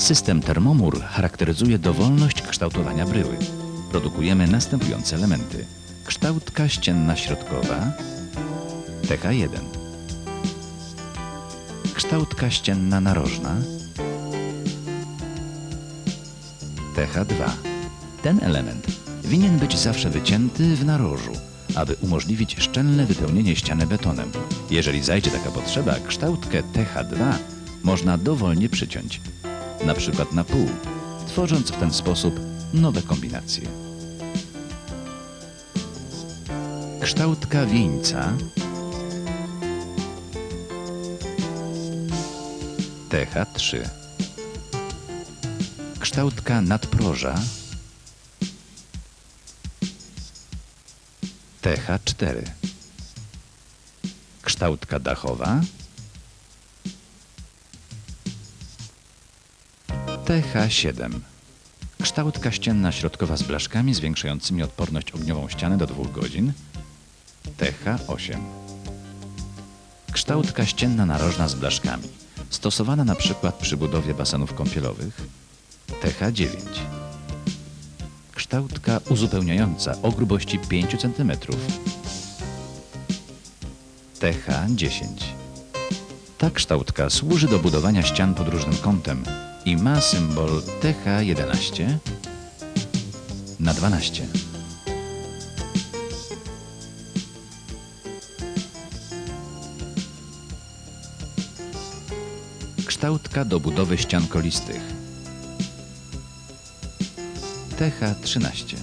System termomur charakteryzuje dowolność kształtowania bryły. Produkujemy następujące elementy. Kształtka ścienna środkowa TH1 Kształtka ścienna narożna TH2 Ten element winien być zawsze wycięty w narożu, aby umożliwić szczelne wypełnienie ściany betonem. Jeżeli zajdzie taka potrzeba, kształtkę TH2 można dowolnie przyciąć, przykład na pół, tworząc w ten sposób nowe kombinacje. Kształtka wieńca. TH3 Kształtka nadproża. TH4 Kształtka dachowa TH7 Kształtka ścienna środkowa z blaszkami zwiększającymi odporność ogniową ściany do 2 godzin. TH8 Kształtka ścienna narożna z blaszkami stosowana na przykład przy budowie basenów kąpielowych. TH9 Kształtka uzupełniająca o grubości 5 cm TH10 Ta kształtka służy do budowania ścian pod różnym kątem i ma symbol TH11 na 12. Kształtka do budowy ścian kolistych TH13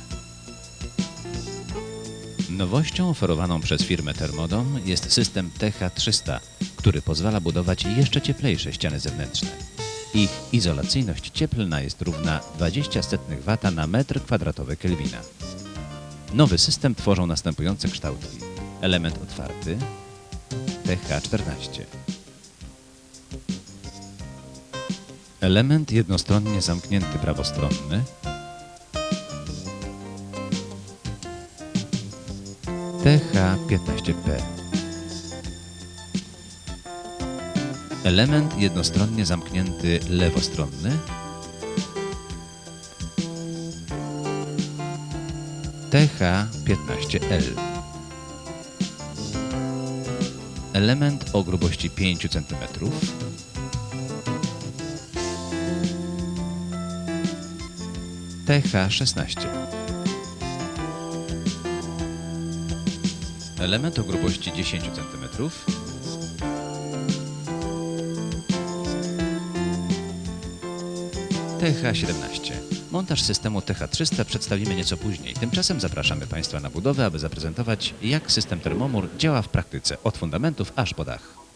Nowością oferowaną przez firmę Thermodom jest system TH300, który pozwala budować jeszcze cieplejsze ściany zewnętrzne. Ich izolacyjność cieplna jest równa 20 setnych W na metr kwadratowy Kelwina. Nowy system tworzą następujące kształtki. Element otwarty TH14 Element jednostronnie zamknięty prawostronny TH15P Element jednostronnie zamknięty lewostronny. TH15L Element o grubości 5 cm TH16 Element o grubości 10 cm TH17. Montaż systemu TH300 przedstawimy nieco później. Tymczasem zapraszamy Państwa na budowę, aby zaprezentować, jak system termomur działa w praktyce od fundamentów aż po dach.